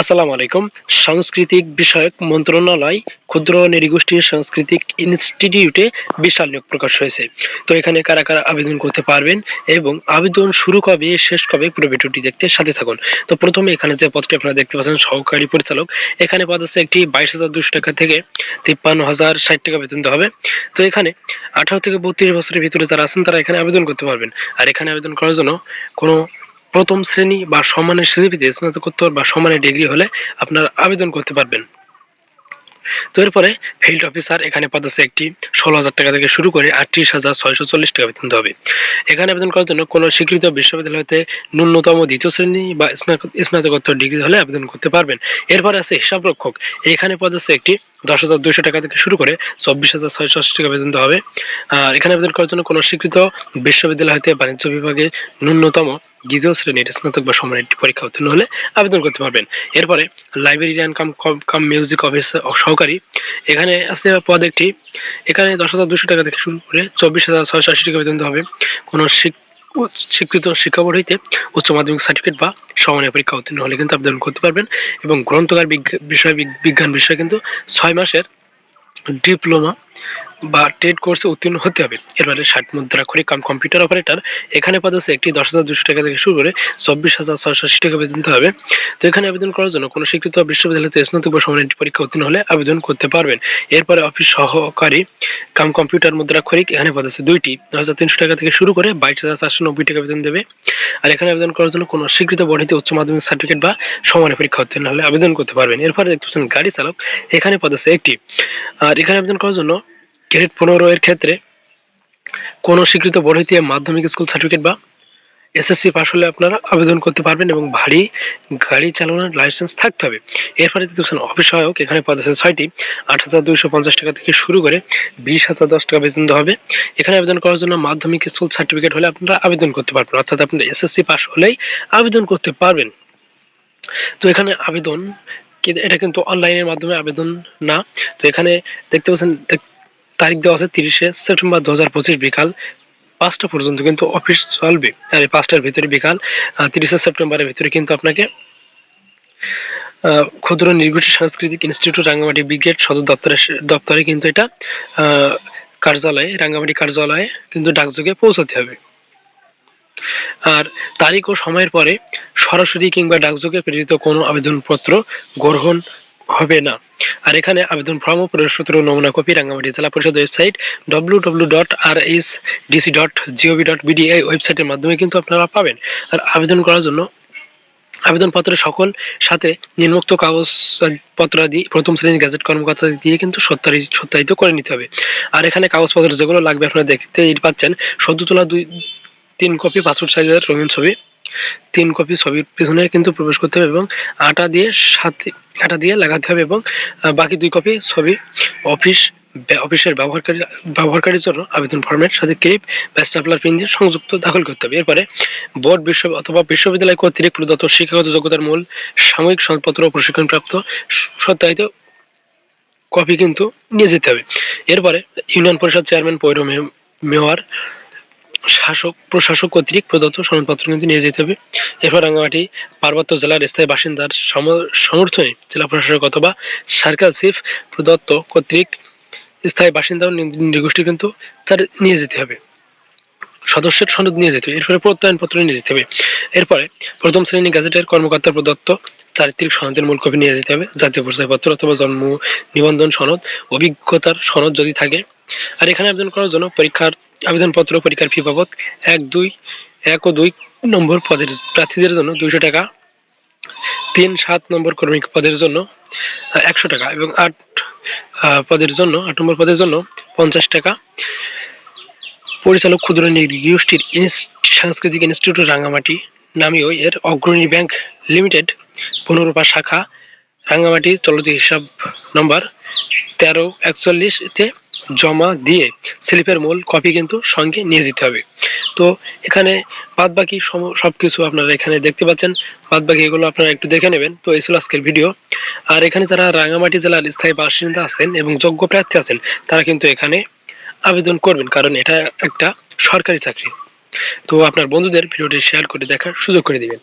আসসালামু আলাইকুম। সাংস্কৃতিক বিষয়ক মন্ত্রণালয় ক্ষুদ্র নৃগোষ্ঠী সাংস্কৃতিক ইনস্টিটিউটে বিশাল নিয়োগ প্রকাশ হয়েছে। তো এখানে কারা কারা আবেদন করতে পারবেন এবং আবেদন শুরু কবে, শেষ কবে, পুরো ভিডিওটি দেখতে সাথে থাকুন। তো প্রথমে এখানে যে পদটি আপনারা দেখতে পাচ্ছেন, সহকারী পরিচালক, এখানে পদ আছে একটি বাইশ হাজার দুশো টাকা থেকে তিপ্পান্ন হাজার ষাট টাকা বেতন হবে। তো এখানে আঠারো থেকে বত্রিশ বছরের ভিতরে যারা আছেন, তারা এখানে আবেদন করতে পারবেন। আর এখানে আবেদন করার জন্য কোনো প্রথম শ্রেণি বা সমানের সিজিপিতে স্নাতকোত্তর বা সমানের ডিগ্রি হলে আপনারা আবেদন করতে পারবেন। তো এরপরে ফিল্ড অফিসার এখানে পদ আছে একটি ষোলো হাজার টাকা থেকে শুরু করে আটত্রিশ হাজার ছয়শো চল্লিশ টাকা বেতন হবে। এখানে আবেদন করার জন্য কোনো স্বীকৃত বিশ্ববিদ্যালয় হতে ন্যূনতম দ্বিতীয় শ্রেণি বা স্নাতকোত্তর ডিগ্রি হলে আবেদন করতে পারবেন। এরপরে আছে হিসাব রক্ষক এখানে পদ আছে একটি দশ হাজার দুইশো টাকা থেকে শুরু করে চব্বিশ হাজার ছয়শো আশি টাকা বেতন হবে। আর এখানে আবেদন করার জন্য কোনো স্বীকৃত বিশ্ববিদ্যালয় হতে বাণিজ্য বিভাগে ন্যূনতম দ্বিতীয় শ্রেণির স্নাতক বা সমান একটি পরীক্ষা উত্তীর্ণ হলে আবেদন করতে পারবেন। এরপরে librarian cum cum music office সহকারী। এখানে আছে পদ একটি এখানে দশ হাজার দুশো টাকা থেকে শুরু করে চব্বিশ হাজার ছয়শো আশি টাকা বেতন হবে। কোনো স্বীকৃত শিক্ষা বোর্ড হইতে উচ্চ মাধ্যমিক সার্টিফিকেট বা সমানের পরীক্ষা উত্তীর্ণ হলে কিন্তু আবেদন করতে পারবেন এবং গ্রন্থকার বিষয় বিজ্ঞান বিষয়ে কিন্তু ছয় মাসের ডিপ্লোমা বা টেট কোর্সে উত্তীর্ণ হতে হবে। এবারে ষাট মুদ্রাক্ষরিক কাম কম্পিউটার অপারেটর এখানে পদ আছে একটি দশ হাজার দুশো টাকা থেকে শুরু করে চব্বিশ হাজার ছয়শো আশি টাকা বেতন হবে। তো এখানে আবেদন করার জন্য কোনো স্বীকৃত বিশ্ববিদ্যালয়তে স্নাতক বা সমানের পরীক্ষা উত্তীর্ণ হলে আবেদন করতে পারবেন। এরপরে অফিস সহকারী কাম কম্পিউটার মুদ্রাক্ষরিক এখানে পদ আছে দুইটি, দশ হাজার তিনশো টাকা থেকে শুরু করে বাইশ হাজার চারশো নব্বই টাকা বেতন দেবে। আর এখানে আবেদন করার জন্য কোনো স্বীকৃত বডিতে উচ্চ মাধ্যমিক সার্টিফিকেট বা সমানের পরীক্ষা উত্তীর্ণ হলে আবেদন করতে পারবেন। এরপরে দেখতে পাচ্ছেন গাড়ি চালক, এখানে পদ আছে একটি। আর এখানে আবেদন করার জন্য গ্রেড পনেরো এর ক্ষেত্রে কোনো স্বীকৃত বোর্ড হইতে মাধ্যমিক স্কুল সার্টিফিকেট বা এসএসসি পাস হলে আপনারা আবেদন করতে পারবেন এবং ভারী গাড়ি চালানোর লাইসেন্স থাকতে হবে। এরপরে দেখছেন অফিস সহায়ক এখানে পদ আছে ছয়টি, আট হাজার দুইশো পঞ্চাশ টাকা থেকে শুরু করে বিশ হাজার দশ টাকা বেতন হবে। এখানে আবেদন করার জন্য মাধ্যমিক স্কুল সার্টিফিকেট হলে আপনারা আবেদন করতে পারবেন, অর্থাৎ আপনারা এসএসসি পাস হলেই আবেদন করতে পারবেন। তো এখানে আবেদন এটা কিন্তু অনলাইনের মাধ্যমে আবেদন না। তো এখানে দেখতে পাচ্ছেন তারিখ দেওয়া আছে তিরিশে সেপ্টেম্বর দু হাজার পঁচিশ বিকাল পাঁচটা পর্যন্ত কিন্তু অফিস চলবে। আর এই পাঁচটার ভিতরে বিকাল তিরিশে সেপ্টেম্বরের ভিতরে কিন্তু আপনাকে ক্ষুদ্র নির্গোষ্ঠী সাংস্কৃতিক ইনস্টিটিউট রাঙ্গামাটি ব্রিগেড সদর দপ্তরে দপ্তরে কিন্তু এটা কার্যালয়ে, রাঙ্গামাটি কার্যালয়ে কিন্তু ডাকযোগে পৌঁছাতে হবে। আর তারিখ ও সময়ের পরে সরাসরি কিংবা ডাকযোগে প্রেরিত কোনো আবেদনপত্র গ্রহণ হবে না। আর এখানে আবেদন ফর্ম ও প্রবেশপত্র নমুনা কপি, রাঙ্গামাটি জেলা পরিষদ ওয়েবসাইট ডব্লিউ ডব্লিউ ডট আর ডট ডট এই ওয়েবসাইটের মাধ্যমে কিন্তু আপনারা পাবেন। আর আবেদন করার জন্য আবেদনপত্রের সকল সাথে নিম্নোক্ত কাগজপত্রাদি প্রথম শ্রেণির গ্যাজেট কর্মকর্তা দিয়ে কিন্তু সত্যায়িত করে নিতে হবে। আর এখানে কাগজপত্র যেগুলো লাগবে আপনারা দেখতে পাচ্ছেন, সদ্য তোলা দুই, তিন কপি, পাসপোর্ট সাইজের রঙিন ছবি। তিন কপি ছবির পিছনে কিন্তু প্রবেশ করতে হবে এবং আটা দিয়ে সাথে আটা দিয়ে লাগাতে হবে এবং বাকি দুই কপি ছবি অফিস অফিসের ব্যবহারকারী, ব্যবহারকারীর জন্য আবেদন ফর্মের সাথে ক্লিপ বা স্টাপলার পিন দিয়ে সংযুক্ত দাখিল করতে হবে। এরপরে বোর্ড বিশ্ব, অথবা বিশ্ববিদ্যালয় কর্তৃক প্রদত্ত শিক্ষাগত যোগ্যতার মূল সাময়িক সংবাদপত্র ও প্রশিক্ষণপ্রাপ্ত সত্যায়িত কপি কিন্তু নিয়ে যেতে হবে। এরপরে ইউনিয়ন পরিষদ চেয়ারম্যান পৌর মেয়র শাসক, প্রশাসক কর্তৃক প্রদত্ত সনদপত্র কিন্তু নিয়ে যেতে হবে। এরপর রাঙ্গামাটি পার্বত্য জেলার স্থায়ী বাসিন্দার সমর্থনে জেলা প্রশাসক অথবা সার্কেল চিফ প্রদত্ত কর্তৃক স্থায়ী বাসিন্দা নিগোষ্ঠী কিন্তু তার নিয়ে যেতে হবে। সদস্যের সনদ নিয়ে যেতে হবে। এরপরে প্রত্যয়নপত্র নিয়ে যেতে হবে। এরপরে প্রথম শ্রেণি গ্যাজেটের কর্মকর্তা প্রদত্ত চারিত্রিক সনদের মূল কপি নিয়ে যেতে হবে। জাতীয় পরিচয়পত্র অথবা জন্ম নিবন্ধন সনদ, অভিজ্ঞতার সনদ যদি থাকে। আর এখানে আবেদন করার জন্য পরীক্ষার আবেদনপত্র পরীক্ষার ফি বাবদ এক, দুই, এক ও দুই নম্বর পদের প্রার্থীদের জন্য দুইশো টাকা, তিন, সাত নম্বর কর্মী পদের জন্য একশো টাকা এবং আট পদের জন্য, আট নম্বর পদের জন্য পঞ্চাশ টাকা। পরিচালক ক্ষুদ্র গোষ্ঠীর সাংস্কৃতিক ইনস্টিটিউট রাঙ্গামাটি, নামীয় এর অগ্রণী ব্যাংক লিমিটেড পুনরূপা শাখা, রাঙ্গামাটি চলতি হিসাব নম্বর তেরো একচল্লিশতে জমা দিয়ে স্লিপের মূল কপি কিন্তু সঙ্গে নিয়ে যেতে হবে। তো এখানে বাদ বাকি সব কিছু আপনারা এখানে দেখতে পাচ্ছেন। বাদ বাকি এগুলো আপনারা একটু দেখে নেবেন। তো এই ছিল আজকের ভিডিও। আর এখানে যারা রাঙামাটি জেলার স্থায়ী বাসিন্দা আছেন এবং যোগ্য প্রার্থী আছেন, তারা কিন্তু এখানে আবেদন করবেন, কারণ এটা একটা সরকারি চাকরি। তো আপনার বন্ধুদের ভিডিওটি শেয়ার করে দেখার সুযোগ করে দিবেন।